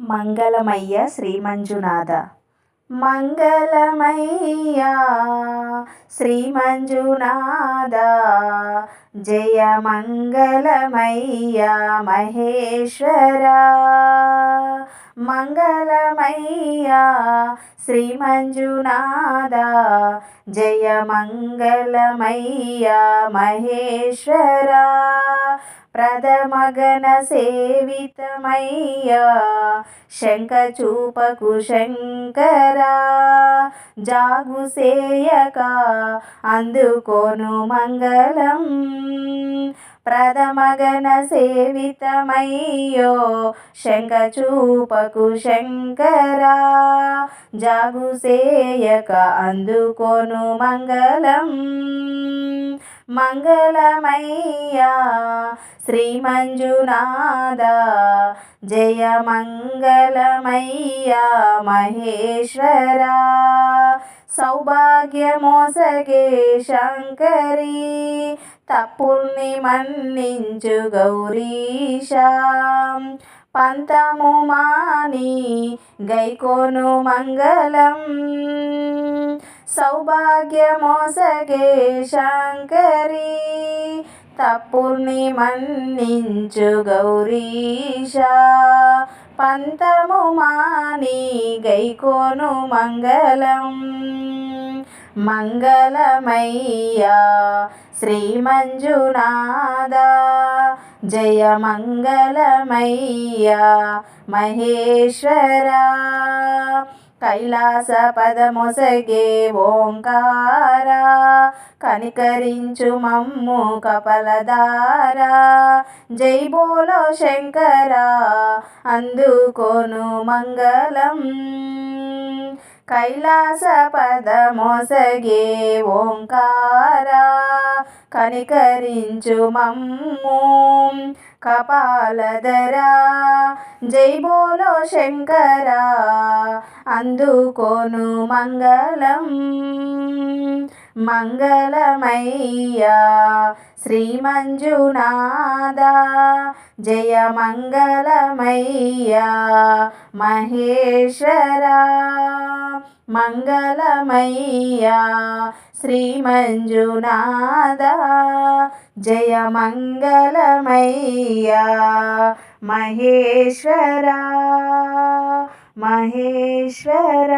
మంగళమయ్య శ్రీ మంజునాథ మంగళమయ్యా శ్రీ మంజునాథ జయ మంగళమయ్యా మహేశ్వర. మంగళమయ్యా శ్రీ మంజునాథ జయ మంగళమయ్యా మహేశ్వర. ప్రథమగణ సేవితమయ్యా. శంఖ చూపకు శంకరా. జాగు సేయక అందుకోను మంగళం. ప్రథమగణ సేవితమయ్యో శంఖ చూపకు శంకరా. జాగు సేయక అందుకోను మంగళం. మంగళమయ్యా. శ్రీ మంజునాథ జయ మంగళమయ్యా మహేశ్వర. సౌభాగ్యమోసగే శంకరి తప్పుల్ని మన్నించు గౌరీశా. పంతము మాని గైకోను మంగళం. సౌభాగ్యమోసగే శంకరీ తప్పుల్ని మన్నించు గౌరీశ. పంతము మాని గైకోను మంగళం. మంగళమయ్యా శ్రీ మంజునాథ జయ మంగళమయ్యా మహేశ్వర. కైలాస పదమొసగే ఓంకారా కనికరించు మమ్ము కపలదార జై బోలో శంకరా అందుకోను మంగళం. కైలాస పదమొసగే ఓంకారా కనికరించు మమ్ము. కపాలధరా జై బోలో శంకరా అందుకోను మంగళం. మంగళమయ్యా శ్రీ మంజునాథ జయ మంగళమయ్యా మహేశ్వరా. మంగళమయ్యా శ్రీ మంజునాథ జయ మంగళమయ్యా మహేశ్వర మహేశ్వర.